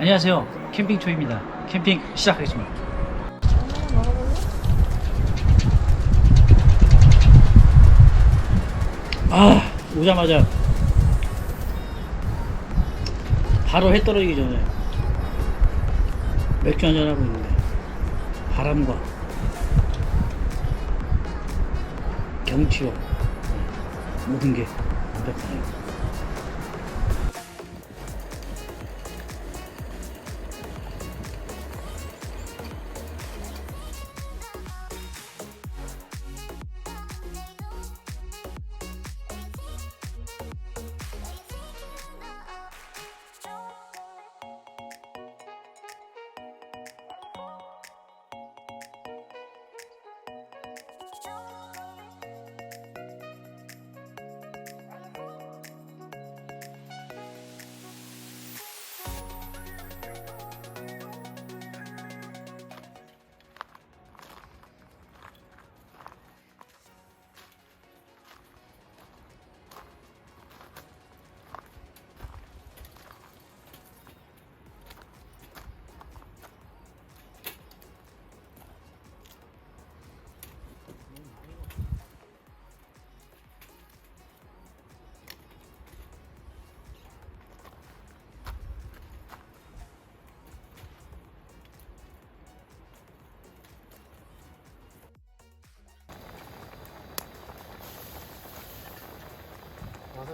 안녕하세요. 캠핑초입니다. 캠핑 시작하겠습니다. 아, 오자마자 바로 해 떨어지기 전에 맥주 한잔 하고 있는데 바람과 경치와 모든 게 완벽하네요.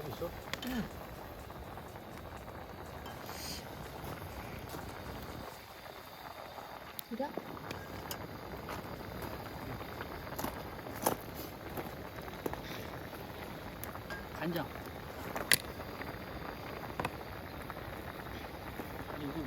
와사비 있어? 그래? 간장. 아니, 이거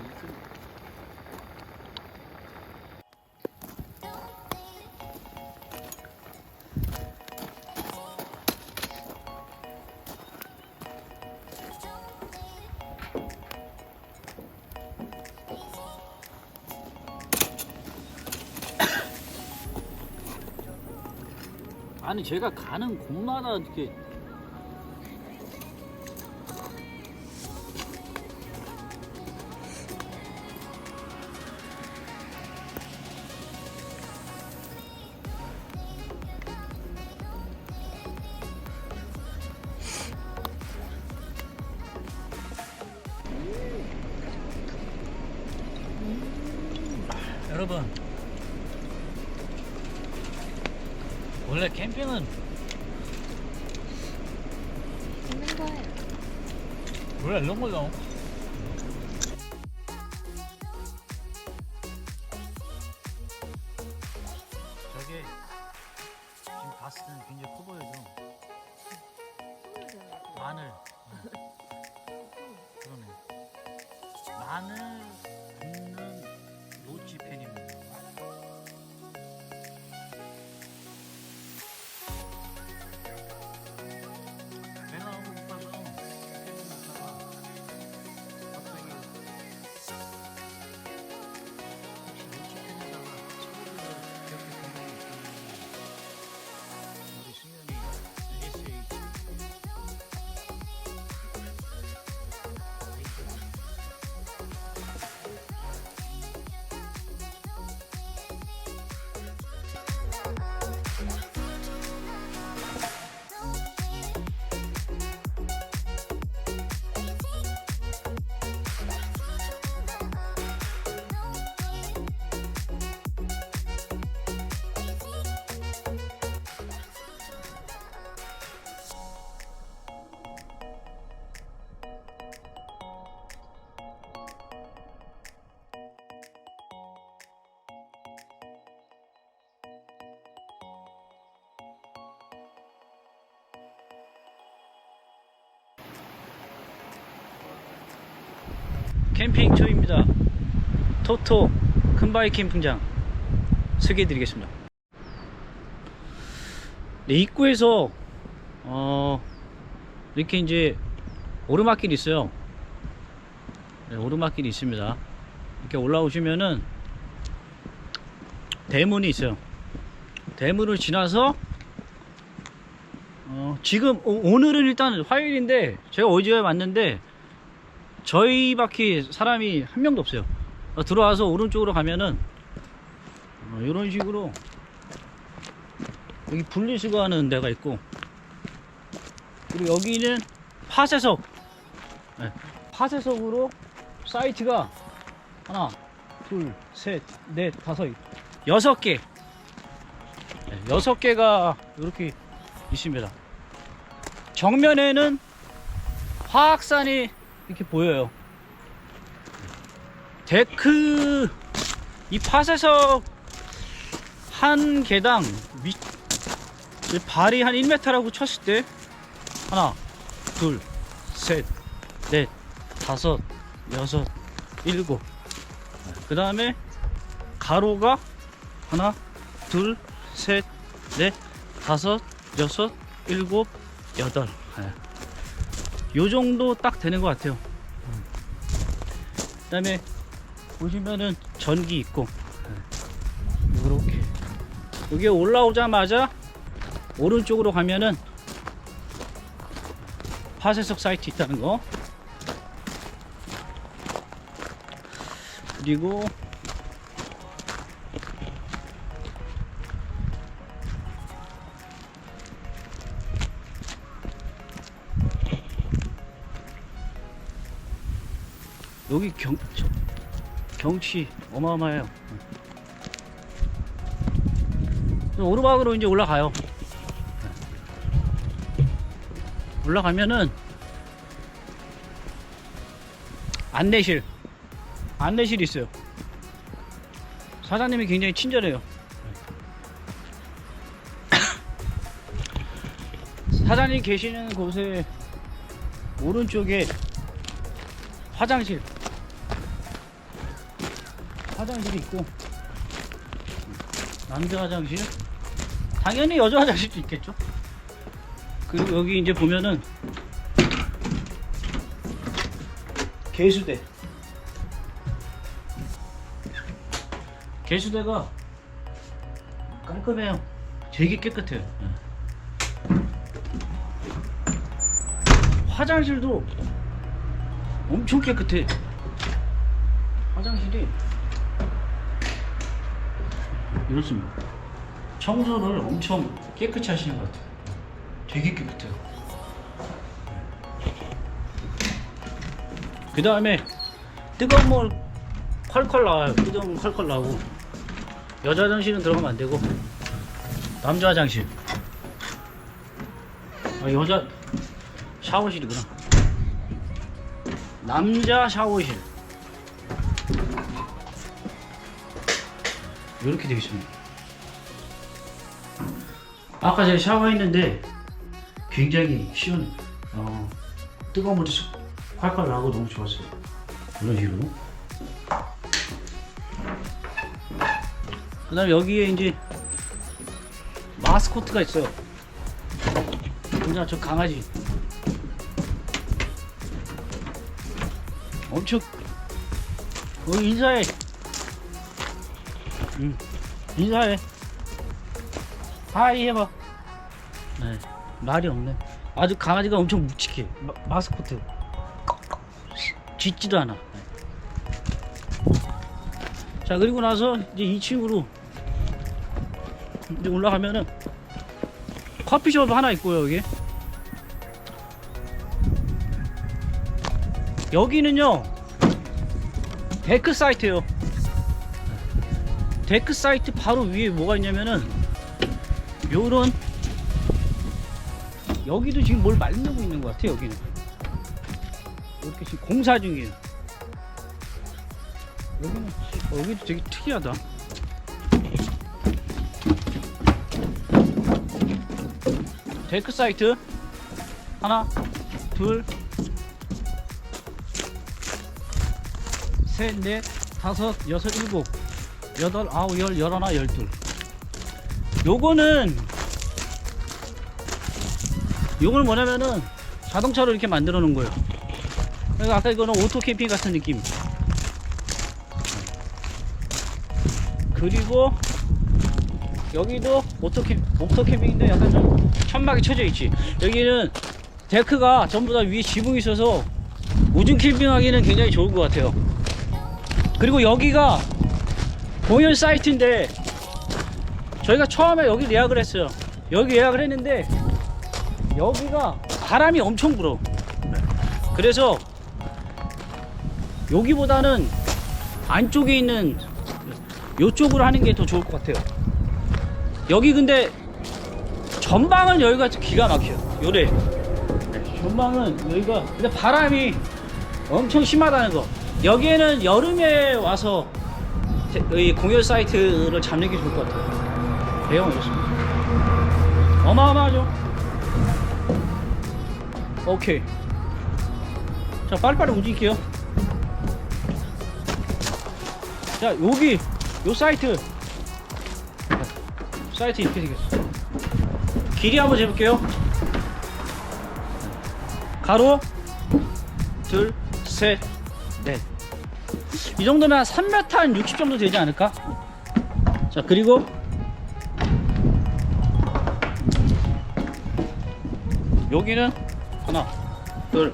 아니 제가 가는 곳마다 이렇게 여러분 원래 캠핑은 있는 거예요. 원래 이런 걸로 저게 지금 봤을 때는 굉장히 커 보여도 마늘. 그러네. 마늘 캠핑초입니다. 토토 큰바위 캠핑장 소개해 드리겠습니다. 네, 입구에서 어, 이렇게 이제 오르막길이 있어요. 네, 오르막길이 있습니다. 이렇게 올라오시면은 대문이 있어요. 대문을 지나서 어, 지금 오, 오늘은 일단 화요일인데 제가 어제 왔는데 저희밖에 사람이 한 명도 없어요. 어, 들어와서 오른쪽으로 가면은 어, 이런 식으로 여기 분리수거 하는 데가 있고 그리고 여기는 파쇄석. 네, 파쇄석으로 사이트가 하나 둘셋넷 다섯 여섯 개. 네, 여섯 개가 이렇게 있습니다. 정면에는 화학산이 이렇게 보여요. 데크 이 파쇄석 한 개당 위, 발이 한 1m라고 쳤을 때 하나 둘셋넷 다섯 여섯 일곱. 그 다음에 가로가 하나 둘셋넷 다섯 여섯 일곱 여덟. 예. 요 정도 딱 되는 것 같아요. 그 다음에 보시면은 전기 있고. 이렇게. 여기 올라오자마자 오른쪽으로 가면은 파쇄석 사이트 있다는 거. 그리고 여기 경, 저- 경치 어마어마해요. 오르막으로 이제 올라가요. 올라가면은 안내실, 안내실이 있어요. 사장님이 굉장히 친절해요. 사장님 계시는 곳에 오른쪽에 화장실 화장실이 있고. 남자 화장실? 당연히 여자 화장실도 있겠죠. 그리고 여기 이제 보면은 개수대. 개수대가 깔끔해요. 되게 깨끗해요. 예. 화장실도 엄청 깨끗해. 화장실이 이렇습니다. 청소를 엄청 깨끗이 하시는 것 같아요. 되게 깨끗해요. 그 다음에 뜨거운 물 콸콸 나와요. 뜨거운 물 콸콸 나오고 여자 화장실은 들어가면 안 되고 남자 화장실 아 여자 샤워실이구나. 남자 샤워실 이렇게 되어 있습니다. 아까 제가 샤워했는데 굉장히 시원해. 어, 뜨거운 물이 쑥 콸콸 나고 너무 좋았어요. 이런 식으로. 그 다음에 여기에 이제 마스코트가 있어요. 그냥 저 강아지. 엄청 어, 인사해. 응. 인사해. 하이 해봐. 네, 말이 없네. 아주 강아지가 엄청 묵직해. 마, 마스코트. 짖지도 않아. 네. 자, 그리고 나서 이제 2층으로 이제 올라가면은 커피숍 하나 있고요, 여기. 여기는요, 데크 사이트예요. 데크 사이트 바로 위에 뭐가 있냐면은 요런 여기도 지금 뭘 만들고 있는 것 같아 여기는. 이렇게 지금 공사 중이에요. 여기는 어, 여기도 되게 특이하다. 데크 사이트. 하나 둘 셋, 넷, 다섯, 여섯, 일곱, 여덟, 아홉, 열, 열하나, 열둘. 요거는 요거는 뭐냐면은 자동차로 이렇게 만들어 놓은 거예요. 그래서 아까 이거는 오토 캠핑 같은 느낌. 그리고 여기도 오토 캠 오토 캠핑인데 약간 좀 천막이 쳐져 있지. 여기는 데크가 전부 다 위에 지붕이 있어서 우중 캠핑하기는 굉장히 좋을 것 같아요. 그리고 여기가 공연 사이트인데 저희가 처음에 여기 예약을 했어요. 여기 예약을 했는데 여기가 바람이 엄청 불어. 그래서 여기보다는 안쪽에 있는 이쪽으로 하는 게 더 좋을 것 같아요. 여기 근데 전방은 여기가 기가 막혀요. 요래. 전방은 여기가 근데 바람이 엄청 심하다는 거. 여기에는 여름에 와서 제- 이 공연 사이트를 잡는 게 좋을 것 같아요. 대형 좋습니다. 어마어마하죠? 오케이. 자, 빨리빨리 움직일게요. 자, 여기, 요 사이트. 사이트 이렇게 생겼어. 길이 한번 재볼게요. 가로, 둘, 셋, 넷. 이 정도면 한 3m 한 60 정도 되지 않을까? 자, 그리고 여기는 하나, 둘,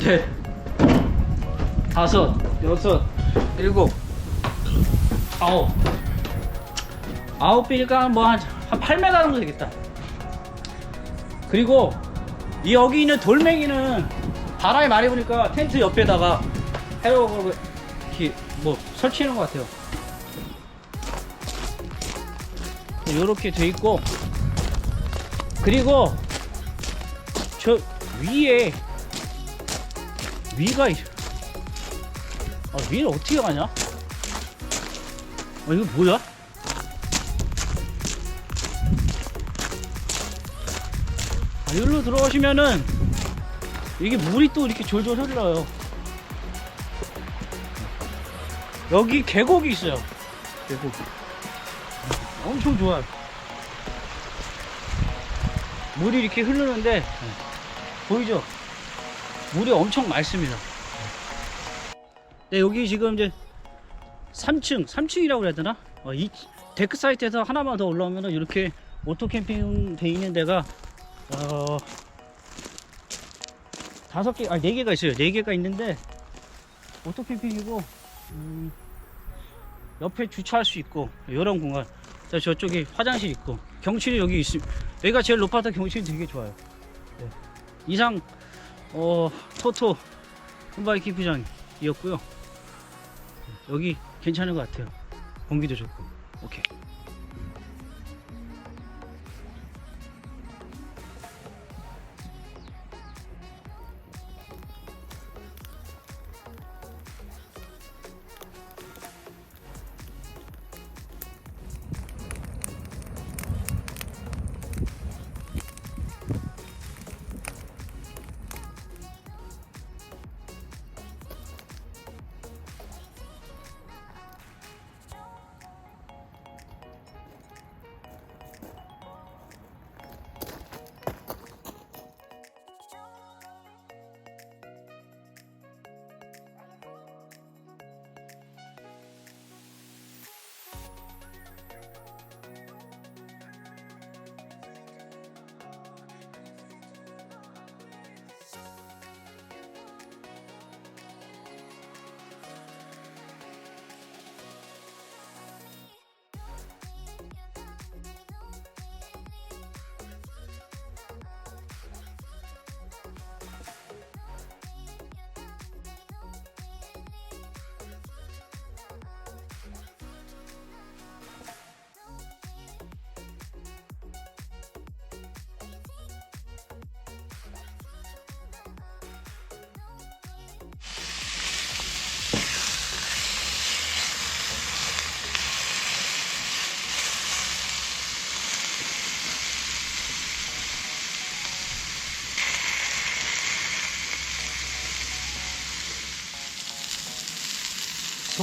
넷, 다섯, 여섯, 일곱, 아홉. 아홉 비니까 뭐한 한 8m 정도 되겠다. 그리고 이 여기 있는 돌멩이는 바람이 많이 부니까 텐트 옆에다가 해로고 이렇게 뭐 설치하는 것 같아요. 이렇게 돼 있고 그리고 저 위에 위가 있- 아, 위를 어떻게 가냐? 아, 이거 뭐야? 아, 여기로 들어가시면은 이게 물이 또 이렇게 졸졸 흘러요. 여기 계곡이 있어요. 계곡. 엄청 좋아요. 물이 이렇게 흐르는데 보이죠? 물이 엄청 맑습니다. 네, 여기 지금 이제 3층, 3층이라고 그래야 되나? 어, 이 데크 사이트에서 하나만 더 올라오면 이렇게 오토 캠핑 돼 있는 데가 어, 다섯 개, 아니 네 개가 있어요. 네 개가 있는데 오토 캠핑이고 음, 옆에 주차할 수 있고 이런 공간. 자, 저쪽에 화장실 있고 경치는 여기 있음. 여기가 제일 높아서 경치는 되게 좋아요. 네. 이상 어 토토 홈바이 캠프장이었고요. 여기 괜찮은 것 같아요. 공기도 좋고. 오케이.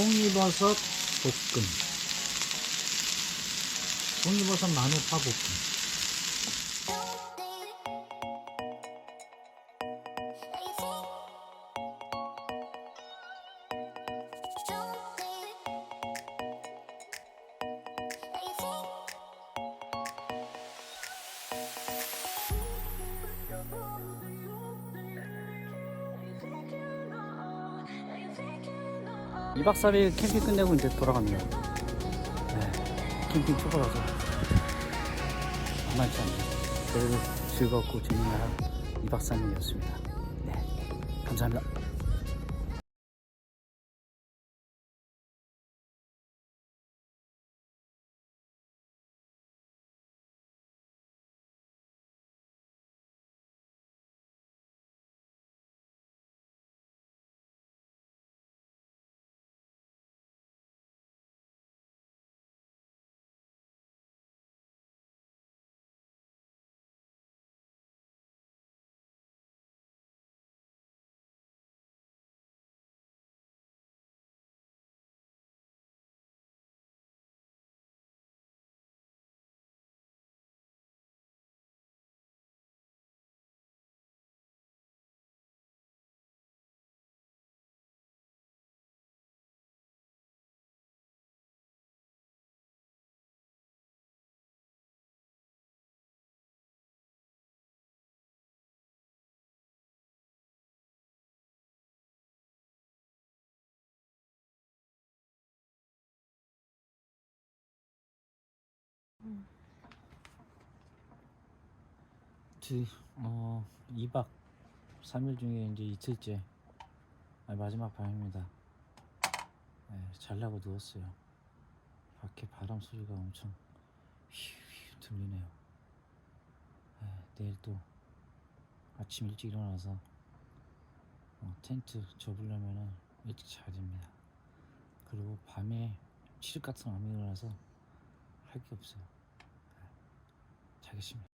송이버섯 볶음. 송이버섯 마늘 파 볶음 2박 3일 캠핑 끝내고 이제 돌아갑니다. 네, 캠핑 초보라서 만만치 않네요. 그래도 즐겁고 재미난 2박 3일이었습니다. 네, 감사합니다. 두, 어, 2박 3일 중에 이제 이틀째 아, 마지막 밤입니다. 네, 잘라고 누웠어요. 밖에 바람 소리가 엄청 휘휘 들리네요. 네, 내일 또 아침 일찍 일어나서 어, 텐트 접으려면은 일찍 자야 됩니다. 그리고 밤에 칠흑 같은 암이 일어나서 할 게 없어요. 네, 자겠습니다.